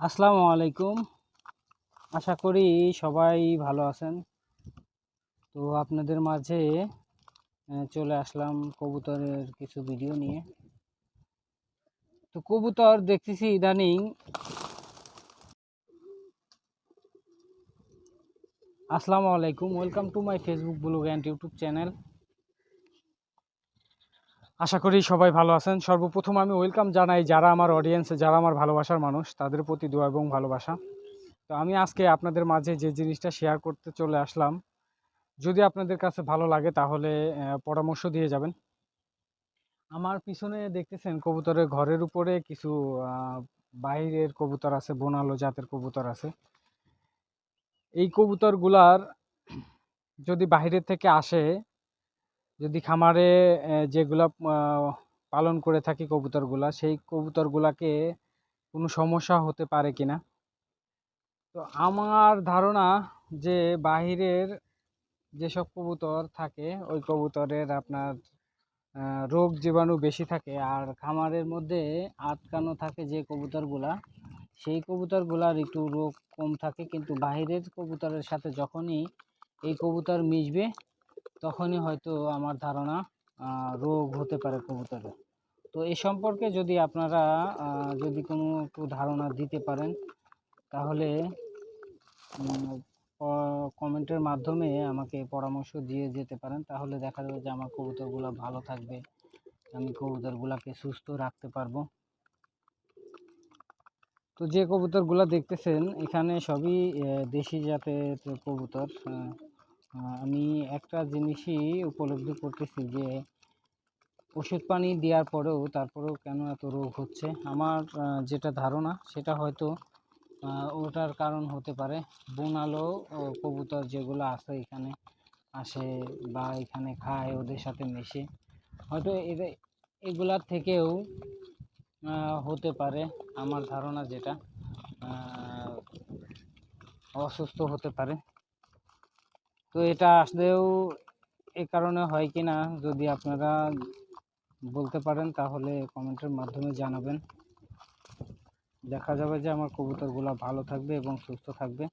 আসসালামু আলাইকুম। আশা করি সবাই ভালো আছেন। তো আপনাদের মাঝে চলে আসলাম কবুতরের কিছু ভিডিও নিয়ে। তো কবুতর দেখতেছি ইদানিং। আসসালামু আলাইকুম। Welcome to my Facebook blog and YouTube channel. আশা করি সবাই ভালো আছেন। সর্বপ্রথম আমি ওয়েলকাম জানাই যারা আমার অডিয়েন্স যারা আমার ভালোবাসার মানুষ, তাদের প্রতি দোয়া এবং ভালোবাসা। তো আমি আজকে আপনাদের মাঝে যে জিনিসটা শেয়ার করতে চলে আসলাম, যদি আপনাদের কাছে ভালো লাগে তাহলে পরামর্শ দিয়ে যাবেন। আমার পিছনে দেখতেছেন কবুতরের ঘরের উপরে কিছু বাইরের কবুতর আছে, বোনালো জাতের কবুতর আছে। এই কবুতরগুলার যদি বাইরে থেকে আসে যদি খামারে যেগুলা পালন করে থাকি কবুতরগুলা, সেই কবুতরগুলাকে কোনো সমস্যা হতে পারে কিনা? তো আমার ধারণা যে বাহিরের যেসব কবুতর থাকে, ওই কবুতরের আপনার রোগ জীবাণু বেশি থাকে আর খামারের মধ্যে আটকানো থাকে যে কবুতরগুলা, সেই কবুতরগুলার একটু রোগ কম থাকে। কিন্তু বাহিরের কবুতরের সাথে যখনই এই কবুতর মিশবে তখনই হয়তো আমার ধারণা রোগ হতে পারে কবুতরে। তো এ সম্পর্কে যদি আপনারা যদি কোনো একটু ধারণা দিতে পারেন, তাহলে কমেন্টের মাধ্যমে আমাকে পরামর্শ দিয়ে যেতে পারেন। তাহলে দেখা যাবে যে আমার কবুতরগুলো ভালো থাকবে, আমি কবুতরগুলোকে সুস্থ রাখতে পারব। তো যে কবুতরগুলো দেখতেছেন, এখানে সবই দেশি জাতের কবুতর আমি একটা জিনিসই উপলব্ধি করতেছি যে ওষুধ পানি দেওয়ার পরেও, তারপরেও কেন এত রোগ হচ্ছে? আমার যেটা ধারণা, সেটা হয়তো ওটার কারণ হতে পারে। বনালো কবুতর যেগুলো আছে এখানে আসে বা এখানে খায়, ওদের সাথে মেশে। হয়তো এদের, এগুলার থেকেও হতে পারে আমার ধারণা যেটা অসুস্থ হতে পারে। তো এটা আসলেও এ কারণে হয় কি না যদি আপনারা বলতে পারেন, তাহলে কমেন্টের মাধ্যমে জানাবেন। দেখা যাবে যে আমার কবুতরগুলো ভালো থাকবে এবং সুস্থ থাকবে।